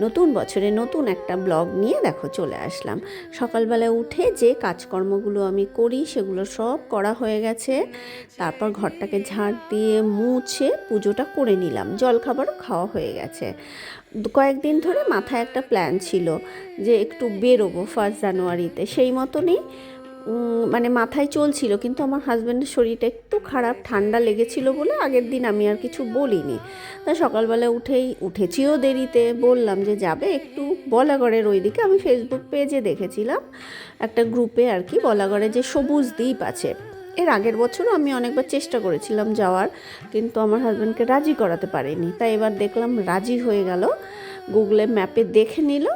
নতুন বছরে নতুন একটা ব্লগ নিয়ে দেখো চলে আসলাম। সকালবেলা উঠে যে কাজকর্মগুলো আমি করি সেগুলো সব করা হয়ে গেছে। তারপর ঘরটাকে ঝাঁট দিয়ে মুছে পুজোটা করে নিলাম। জলখাবারও খাওয়া হয়ে গেছে। কয়েকদিন ধরে মাথায় একটা প্ল্যান ছিল যে একটু বেরোবো ফার্স্ট জানুয়ারিতে সেই মতনই মানে মাথায় চলছিল, কিন্তু আমার হাজব্যান্ডের শরীরটা একটু খারাপ, ঠান্ডা লেগেছিল বলে আগের দিন আমি আর কিছু বলিনি। তা সকালবেলা উঠেই উঠেছিও দেরিতে, বললাম যে যাবে একটু বলাগড়ের ওইদিকে। আমি ফেসবুক পেজে দেখেছিলাম, একটা গ্রুপে আর কি, বলাগড়ে যে সবুজ দ্বীপ আছে। এর আগের বছরও আমি অনেকবার চেষ্টা করেছিলাম যাওয়ার, কিন্তু আমার হাজব্যান্ডকে রাজি করাতে পারিনি। তাই এবার দেখলাম রাজি হয়ে গেল। গুগলে ম্যাপে দেখে নিল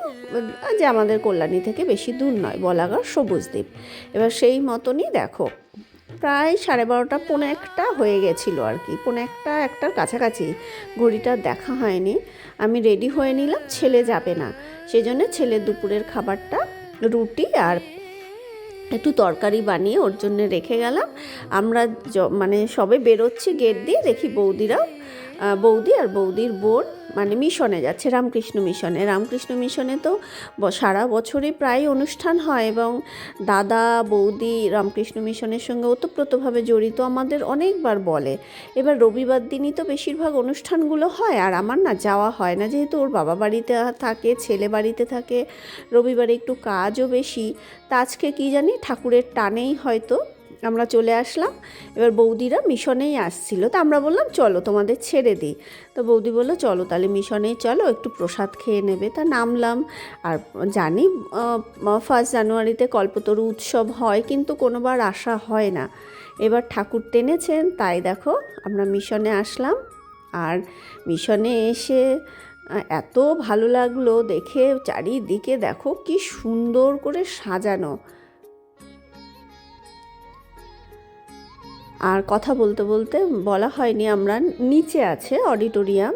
যে আমাদের কল্যাণী থেকে বেশি দূর নয় বলাগড় সবুজ দ্বীপ। এবার সেই মতনই দেখো প্রায় সাড়ে বারোটা পৌনে একটা হয়ে গেছিল আর কি পৌনে একটা একটার কাছাকাছি। ঘড়িটা দেখা হয়নি আমি রেডি হয়ে নিলাম ছেলে যাবে না। সেই জন্য ছেলের দুপুরের খাবারটা রুটি আর একটু তরকারি বানিয়ে ওর জন্য রেখে গেলাম। আমরা মানে সবে বেরোচ্ছি গেট দিয়ে দেখি বৌদিরাও আহ, বৌদি আর বৌদির বোন মানে মিশনে যাচ্ছে, রামকৃষ্ণ মিশনে। রামকৃষ্ণ মিশনে তো সারা বছরই প্রায় অনুষ্ঠান হয় এবং দাদা, বৌদি রামকৃষ্ণ মিশনের সঙ্গে ওতপ্রোতভাবে জড়িত আমাদের অনেকবার বলে। এবার রবিবার দিনই তো বেশিরভাগ অনুষ্ঠানগুলো হয় আর আমার না যাওয়া হয় না। যেহেতু ওর বাবা বাড়িতে থাকে, ছেলে বাড়িতে থাকে, রবিবারে একটু কাজও বেশি। তা আজকে কী জানি ঠাকুরের টানেই হয়তো আমরা চলে আসলাম। এবার বৌদিরা মিশনেই আসছিল। তা আমরা বললাম, চলো, তোমাদের ছেড়ে দিই। তো বৌদি বলল, চলো, তাহলে মিশনেই চলো, একটু প্রসাদ খেয়ে নেবে। তা নামলাম। আর জানি ফার্স্ট জানুয়ারিতে কল্পতরু উৎসব হয়, কিন্তু কোনোবার আসা হয় না। এবার ঠাকুর টেনেছেন, তাই দেখো, আমরা মিশনে আসলাম। আর মিশনে এসে এত ভালো লাগল দেখে, চারিদিকে দেখো, কি সুন্দর করে সাজানো। আর কথা বলতে বলতে বলা হয়নি, আমরা নিচে আছে অডিটোরিয়াম।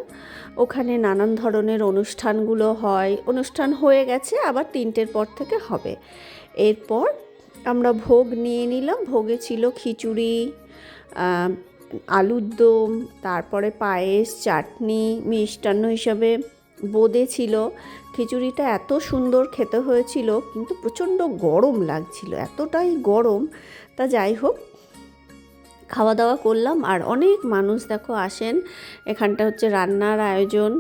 ওখানে নানান ধরনের অনুষ্ঠানগুলো হয়, অনুষ্ঠান হয়ে গেছে, আবার তিনটের পর থেকে হবে। এরপর আমরা ভোগ নিয়ে নিলাম, ভোগে ছিল খিচুড়ি আলুর দম, তারপরে পায়েস, চাটনি, মিষ্টান্ন হিসাবে বোঁদে ছিল। খিচুড়িটা এত সুন্দর খেতে হয়েছিল, কিন্তু প্রচণ্ড গরম লাগছিল, এতটাই গরম। তা যাই হোক খাওয়া দাওয়া করলাম আর অনেক মানুষ দেখো আসেন। এখানটা হচ্ছে রান্নার আয়োজন।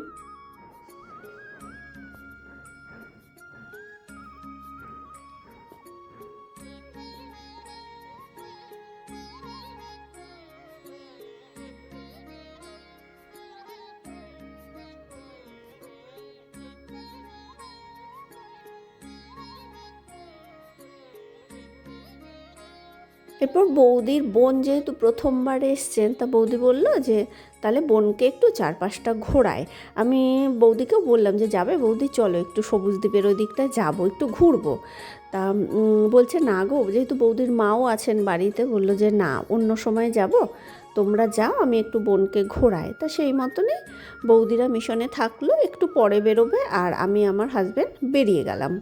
এরপর বৌদির বোন যেহেতু প্রথমবার এসছেন, তা বৌদি বলল যে, তাহলে বোনকে একটু চারপাশটা ঘোরায়। আমি বৌদিকেও বললাম যে, যাবে বৌদি, চলো একটু সবুজ দ্বীপের ওই দিকটা যাব, একটু ঘুরবো। তা বলছে, না গো, যেহেতু বৌদির মাও আছেন বাড়িতে, বলল যে, না, অন্য সময় যাব, তোমরা যাও, আমি একটু বোনকে ঘোরাই। তা সেই মতনই বৌদিরা মিশনে থাকল, একটু পরে বেরোবে, আর আমি আমার হাজব্যান্ড বেরিয়ে গেলাম।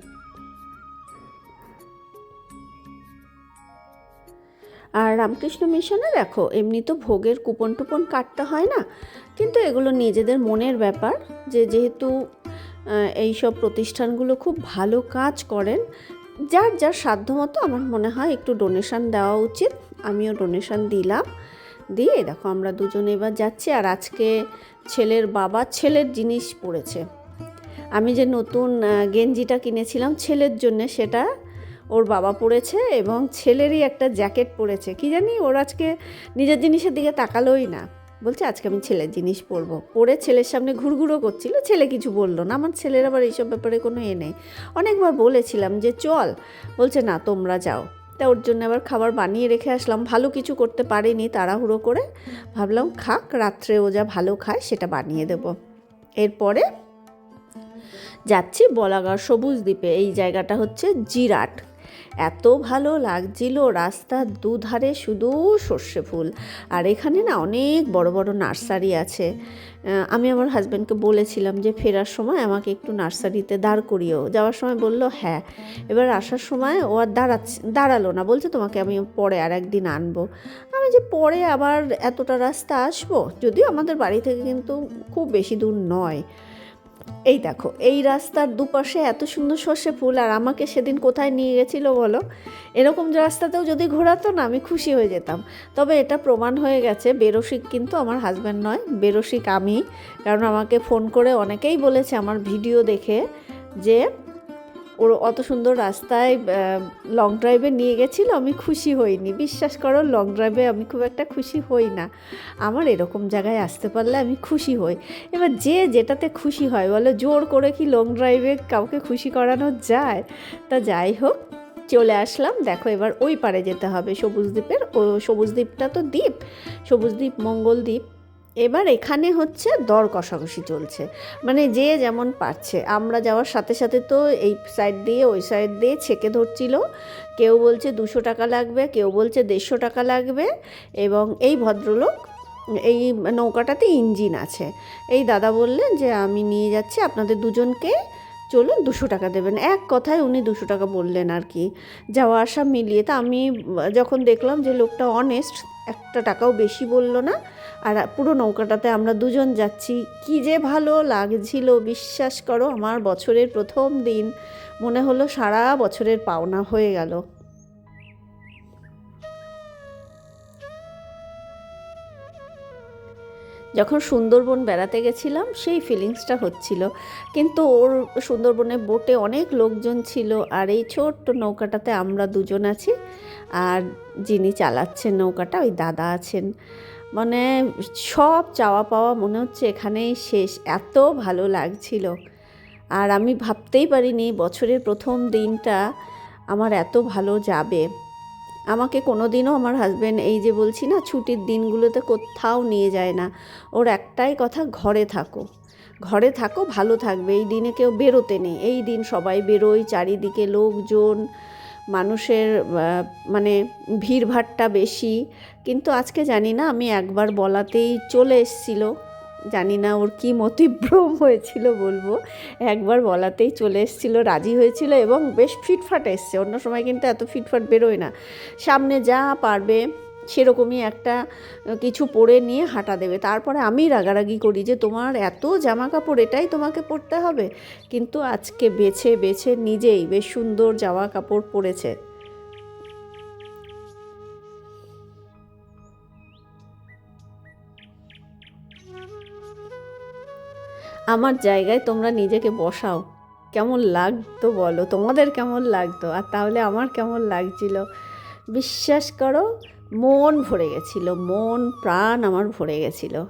আর রামকৃষ্ণ মিশনে দেখো, এমনি তো ভোগের কুপন টুপন কাটতে হয় না। কিন্তু এগুলো নিজেদের মনের ব্যাপার যে যেহেতু এই সব প্রতিষ্ঠানগুলো খুব ভালো কাজ করেন, যার যার সাধ্যমতো আমার মনে হয় একটু ডোনেশন দেওয়া উচিত। আমিও ডোনেশন দিলাম। দিয়ে দেখো আমরা দুজনে এবার যাচ্ছি, আর আজকে ছেলের বাবা ছেলের জিনিস পড়েছে। আমি যে নতুন গেঞ্জিটা কিনেছিলাম ছেলের জন্যে, সেটা ওর বাবা পরেছে এবং ছেলেরই একটা জ্যাকেট পরেছে কি জানি ওর আজকে নিজের জিনিসের দিকে তাকালোই না। বলছে, আজকে আমি ছেলের জিনিস পরবো। পরে ছেলের সামনে ঘুরঘুরো করছিল, ছেলে কিছু বলল না। আমার ছেলের আবার এইসব ব্যাপারে কোনো এ নেই। অনেকবার বলেছিলাম যে, চল। বলছে, না, তোমরা যাও। তা ওর জন্য আবার খাবার বানিয়ে রেখে আসলাম। ভালো কিছু করতে পারিনি তাড়াহুড়ো করে। ভাবলাম, খাক, রাত্রে ও যা ভালো খায় সেটা বানিয়ে দেব। এরপরে যাচ্ছি বলাগড় সবুজ দ্বীপে। এই জায়গাটা হচ্ছে জিরাট। এত ভালো লাগছিল রাস্তার দুধারে শুধু সর্ষে ফুল আর এখানে না অনেক বড় বড় নার্সারি আছে। আমি আমার হাজব্যান্ডকে বলেছিলাম যে ফেরার সময় আমাকে একটু নার্সারিতে দাঁড় করিও যাওয়ার সময় বলল হ্যাঁ। এবার আসার সময় ও আর দাঁড়াচ্ছে, দাঁড়াল না। বলছে, তোমাকে আমি পরে আর একদিন আনব। আমি যে পরে আবার এতটা রাস্তা আসব, যদিও আমাদের বাড়ি থেকে কিন্তু খুব বেশি দূর নয়। এই দেখো, এই রাস্তার দুপাশে এত সুন্দর সর্ষে ফুল, আর আমাকে সেদিন কোথায় নিয়ে গেছিল বলো? এরকম রাস্তাতেও যদি ঘোরাতো না, আমি খুশি হয়ে যেতাম। তবে এটা প্রমাণ হয়ে গেছে, বেরসিক কিন্তু আমার হাজব্যান্ড নয়, বেরসিক আমি। কারণ আমাকে ফোন করে অনেকেই বলেছে আমার ভিডিও দেখে যে ওর অত সুন্দর রাস্তায় লং ড্রাইভে নিয়ে গেছিল, আমি খুশি হইনি। বিশ্বাস করো লং ড্রাইভে আমি খুব একটা খুশি হই না। আমার এরকম জায়গায় আসতে পারলে আমি খুশি হই। এবার যে যেটাতে খুশি হয়, বলে জোর করে কি লং ড্রাইভে কাউকে খুশি করানো যায়? তা যাই হোক, চলে আসলাম। দেখো এবার ওই পারে যেতে হবে সবুজ দ্বীপের। ও সবুজ দ্বীপটা তো দ্বীপ। সবুজ দ্বীপ, মঙ্গল দ্বীপ। এবার এখানে হচ্ছে দর কষাকষি চলছে। মানে যে যেমন পারছে। আমরা যাওয়ার সাথে সাথে তো এই সাইড দিয়ে, ওই সাইড দিয়ে ছেঁকে ধরছিল। কেউ বলছে দুশো টাকা লাগবে, কেউ বলছে দেড়শো টাকা লাগবে এবং এই ভদ্রলোক, এই নৌকাটাতে ইঞ্জিন আছে। এই দাদা বললেন যে, আমি নিয়ে যাচ্ছি আপনাদের দুজনকে। চলুন দুশো টাকা দেবেন। এক কথায় উনি দুশো টাকা বললেন আর কি। যাওয়া আসা মিলিয়ে তা আমি যখন দেখলাম যে লোকটা অনেস্ট একটা টাকাও বেশি বলল না। আর পুরো নৌকাটাতে আমরা দুজন যাচ্ছি। কি যে ভালো লাগছিল, বিশ্বাস করো আমার বছরের প্রথম দিন। মনে হলো সারা বছরের পাওনা হয়ে গেল। যখন সুন্দরবন বেড়াতে গেছিলাম, সেই ফিলিংসটা হচ্ছিল। কিন্তু ওর সুন্দরবনে বোটে অনেক লোকজন ছিল আর এই ছোট্ট নৌকাটাতে আমরা দুজন আছি। আর যিনি চালাচ্ছেন নৌকাটা, ওই দাদা আছেন। মানে সব চাওয়া পাওয়া মনে হচ্ছে এখানেই শেষ। এত ভালো লাগছিল। আর আমি ভাবতেই পারিনি বছরের প্রথম দিনটা আমার এত ভালো যাবে। আমাকে কোনো দিনও আমার হাজব্যান্ড এই যে বলছি না, ছুটির দিনগুলোতে কোথাও নিয়ে যায় না। ওর একটাই কথা, ঘরে থাকো। ঘরে থাকো, ভালো থাকবে। এই দিনে কেউ বেরোতে নেই। এই দিন সবাই বেরোয়, চারিদিকে লোকজন মানুষের মানে ভিড়ভাট্টা বেশি। কিন্তু আজকে জানি না, আমি একবার বলাতেই চলে এসছিল। জানি না ওর কী মতিভ্রম হয়েছিল বলব। একবার বলাতেই চলে এসছিল, রাজি হয়েছিল এবং বেশ ফিটফাট এসছে। অন্য সময় কিন্তু এত ফিটফাট বেরোয় না। সামনে যা পারবে সেরকমই একটা কিছু পরে নিয়ে হাঁটা দেবে। তারপরে আমি রাগারাগি করি যে, তোমার এত জামা কাপড় এটাই তোমাকে পরতে হবে? কিন্তু আজকে বেছে বেছে নিজেই বেশ সুন্দর জামা কাপড় পরেছে। আমার জায়গায় তোমরা নিজেকে বসাও। কেমন লাগতো বলো? তোমাদের কেমন লাগতো? আর তাহলে আমার কেমন লাগছিল? বিশ্বাস করো মন ভরে গেছিল মন প্রাণ আমার ভরে গেছিল।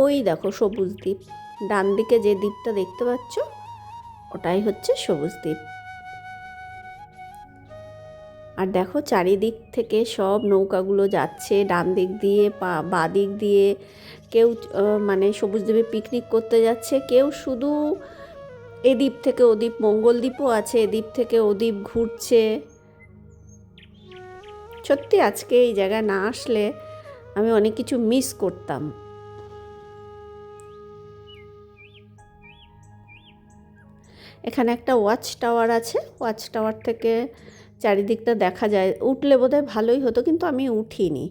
ওই দেখো সবুজ দ্বীপ। ডান দিকে যে দ্বীপটা দেখতে পাচ্ছ, ওটাই হচ্ছে সবুজ দ্বীপ। আর দেখো চারিদিক থেকে সব নৌকাগুলো যাচ্ছে, ডান দিক দিয়ে পা, বাঁ দিক দিয়ে কেউ মানে সবুজ দ্বীপে পিকনিক করতে যাচ্ছে। কেউ শুধু এ দ্বীপ থেকে ও দ্বীপ, মঙ্গল দ্বীপও আছে, এ দ্বীপ থেকে ও দ্বীপ ঘুরছে। সত্যি আজকে এই জায়গায় না আসলে আমি অনেক কিছু মিস করতাম। এখানে একটা ওয়াচ টাওয়ার আছে। ওয়াচ টাওয়ার থেকে চারিদিকটা দেখা যায়। উঠলে বোধহয় ভালোই হতো, কিন্তু আমি উঠিনি।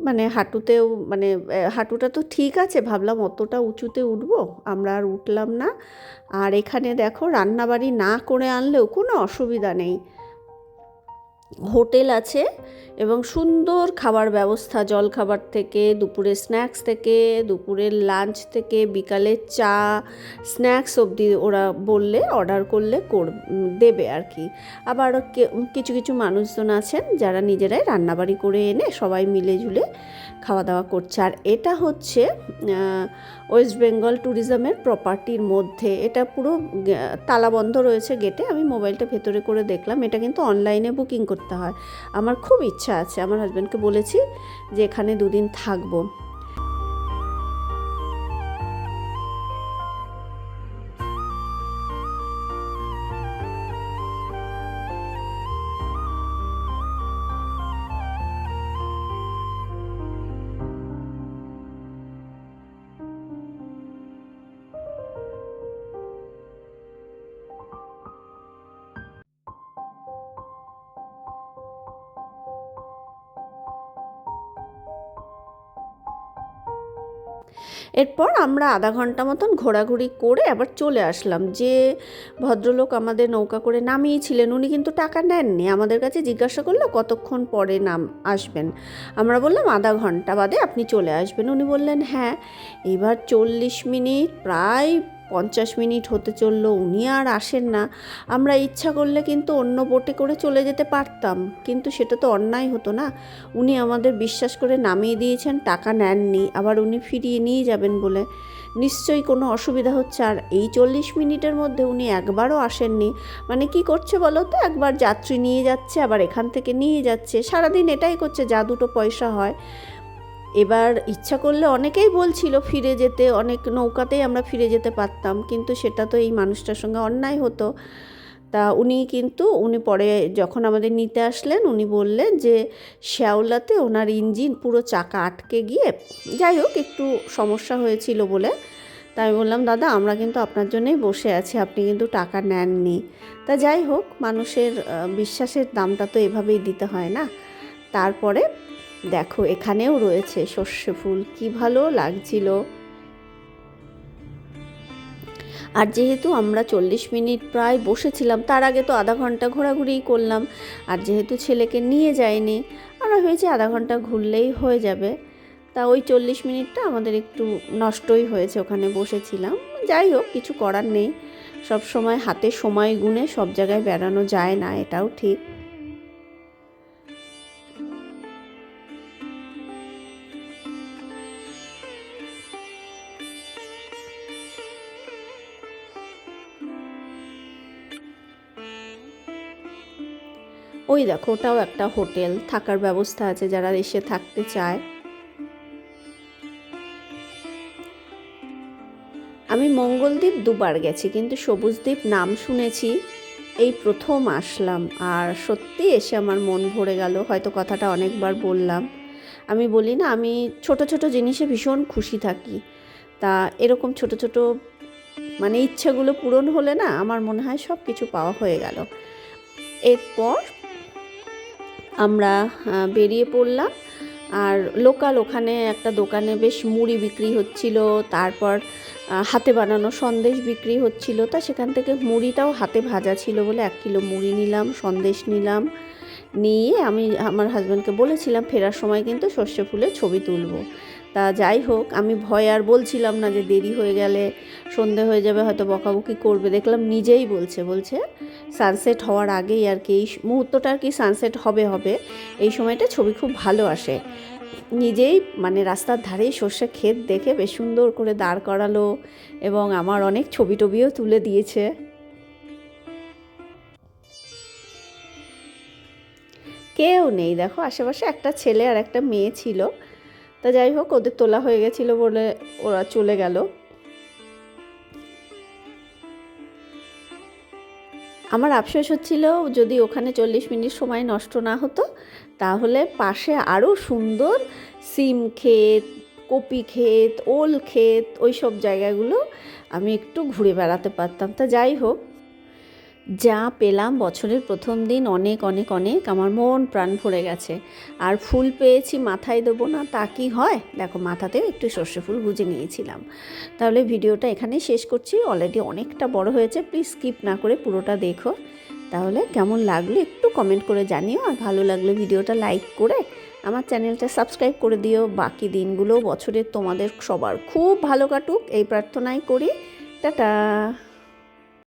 মানে হাঁটুতেও মানে হাঁটুটা তো ঠিক আছে, ভাবলাম অতটা উঁচুতে উঠবো, আমরা আর উঠলাম না। আর এখানে দেখো, রান্নাবাড়ি না করে আনলেও কোনো অসুবিধা নেই। হোটেল আছে এবং সুন্দর খাবার ব্যবস্থা জল খাবার থেকে দুপুরের স্ন্যাক্স থেকে দুপুরের লাঞ্চ থেকে বিকালের চা, স্ন্যাক্স অবধি ওরা বললে, অর্ডার করলে কর, দেবে আর কি। আবার কিছু কিছু মানুষজন আছেন যারা নিজেরাই রান্নাবাড়ি করে এনে সবাই মিলে ঝুলে খাওয়া দাওয়া করছে। আর এটা হচ্ছে ওয়েস্ট বেঙ্গল ট্যুরিজমের প্রপার্টির মধ্যে। এটা পুরো তালাবন্ধ তালা বন্ধ রয়েছে গেটে আমি মোবাইলটা ভেতরে করে দেখলাম। এটা কিন্তু অনলাইনে বুকিং করতে হয়। আমার খুব ইচ্ছা আছে। আমার হাজব্যান্ডকে বলেছি যে এখানে দুদিন থাকব। এরপর আমরা আধা ঘণ্টা মতন ঘোরাঘুরি করে আবার চলে আসলাম। যে ভদ্রলোক আমাদের নৌকা করে নামিয়েছিলেন, উনি কিন্তু টাকা নেননি। আমাদের কাছে জিজ্ঞাসা করল, কতক্ষণ পরে নাম আসবেন? আমরা বললাম, আধা ঘণ্টা বাদে আপনি চলে আসবেন। উনি বললেন হ্যাঁ। এবার চল্লিশ মিনিট, প্রায় পঞ্চাশ মিনিট হতে চলল, উনি আর আসেন না। আমরা ইচ্ছা করলে কিন্তু অন্য বোটে করে চলে যেতে পারতাম, কিন্তু সেটা তো অন্যায় হতো না। উনি আমাদের বিশ্বাস করে নামিয়ে দিয়েছেন, টাকা নেননি, আবার উনি ফিরিয়ে নিয়ে যাবেন বলে। নিশ্চয়ই কোনো অসুবিধা হচ্ছে, আর এই চল্লিশ মিনিটের মধ্যে উনি একবারও আসেননি। মানে কি করছে বলো তো? একবার যাত্রী নিয়ে যাচ্ছে, আবার এখান থেকে নিয়ে যাচ্ছে। সারাদিন এটাই করছে, যা দুটো পয়সা হয়। এবার ইচ্ছা করলে অনেকেই বলছিল ফিরে যেতে, অনেক নৌকাতেই আমরা ফিরে যেতে পারতাম, কিন্তু সেটা তো এই মানুষটার সঙ্গে অন্যায় হতো। তা উনি কিন্তু, উনি পরে যখন আমাদের নিতে আসলেন, উনি বললেন যে শ্যাওলাতে ওনার ইঞ্জিন পুরো চাকা আটকে গিয়ে, যাই হোক একটু সমস্যা হয়েছিল বলে। তাই আমি বললাম, দাদা, আমরা কিন্তু আপনার জন্যই বসে আছি, আপনি কিন্তু টাকা নেননি। তা যাই হোক, মানুষের বিশ্বাসের দামটা তো এভাবেই দিতে হয় না। তারপরে দেখো, এখানেও রয়েছে সর্ষে ফুল কি ভালো লাগছিল। আর যেহেতু আমরা চল্লিশ মিনিট প্রায় বসেছিলাম, তার আগে তো আধা ঘণ্টা ঘোরাঘুরিই করলাম। আর যেহেতু ছেলেকে নিয়ে যায়নি আমরা হয়েছে আধা ঘণ্টা ঘুরলেই হয়ে যাবে। তা ওই চল্লিশ মিনিটটা আমাদের একটু নষ্টই হয়েছে, ওখানে বসেছিলাম। যাই হোক, কিছু করার নেই। সব সময় হাতে সময় গুনে সব জায়গায় বেড়ানো যায় না, এটাও ঠিক। ওই দেখো, ওটাও একটা হোটেল, থাকার ব্যবস্থা আছে যারা এসে থাকতে চায়। আমি মঙ্গলদ্বীপ দুবার গেছি, কিন্তু সবুজদ্বীপ নাম শুনেছি, এই প্রথম আসলাম। আর সত্যি এসে আমার মন ভরে গেল, হয়তো কথাটা অনেকবার বললাম। আমি বলি না, আমি ছোট ছোট জিনিসে ভীষণ খুশি থাকি। তা এরকম ছোট ছোট মানে ইচ্ছাগুলো পূরণ হলে না, আমার মনে হয় সব কিছু পাওয়া হয়ে গেল। এরপর আমরা বেরিয়ে পড়লাম। আর লোকাল ওখানে একটা দোকানে বেশ মুড়ি বিক্রি হচ্ছিল, তারপর হাতে বানানো সন্দেশ বিক্রি হচ্ছিল। তা সেখান থেকে মুড়িটাও হাতে ভাজা ছিল বলে এক কিলো মুড়ি নিলাম, সন্দেশ নিলাম। নিয়ে আমি, আমার হাজব্যান্ডকে বলেছিলাম, ফেরার সময় কিন্তু সর্ষে ফুলের ছবি তুলবো। তা যাই হোক, আমি ভয় আর বলছিলাম না যে দেরি হয়ে গেলে সন্ধে হয়ে যাবে, হয়তো বকাবকি করবে। দেখলাম নিজেই বলছে বলছে সানসেট হওয়ার আগেই আর কি, এই মুহূর্তটা আর কি সানসেট হবে হবে। এই সময়টা ছবি খুব ভালো আসে। নিজেই মানে রাস্তার ধারেই সর্ষে ক্ষেত দেখে বেশ সুন্দর করে দাঁড় করালো এবং আমার অনেক ছবি টবিও তুলে দিয়েছে। কেউ নেই, দেখো আশেপাশে একটা ছেলে আর একটা মেয়ে ছিল। তা যাই হোক, ওদের তোলা হয়ে গেছিল বলে ওরা চলে গেল। আমার আফসোস হচ্ছিল যদি ওখানে চল্লিশ মিনিট সময় নষ্ট না হতো, তাহলে পাশে আরও সুন্দর সিম ক্ষেত, কপি ক্ষেত, ওল ক্ষেত ওই সব জায়গাগুলো আমি একটু ঘুরে বেড়াতে পারতাম। তা যাই হোক যা পেলাম বছরের প্রথম দিন অনেক অনেক অনেক আমার মন প্রাণ ভরে গেছে। আর ফুল পেয়েছি, মাথায় দেবো না, তা কি হয়? দেখো মাথাতেও একটু সর্ষে ফুল গুজে নিয়েছিলাম। তাহলে ভিডিওটা এখানে শেষ করছি। অলরেডি অনেকটা বড় হয়েছে প্লিজ স্কিপ না করে পুরোটা দেখো। তাহলে কেমন লাগল একটু কমেন্ট করে জানিও, আর ভালো লাগলে ভিডিওটা লাইক করে আমার চ্যানেলটা সাবস্ক্রাইব করে দিও। বাকি দিনগুলো বছরের তোমাদের সবার খুব ভালো কাটুক, এই প্রার্থনাই করি। টাটা!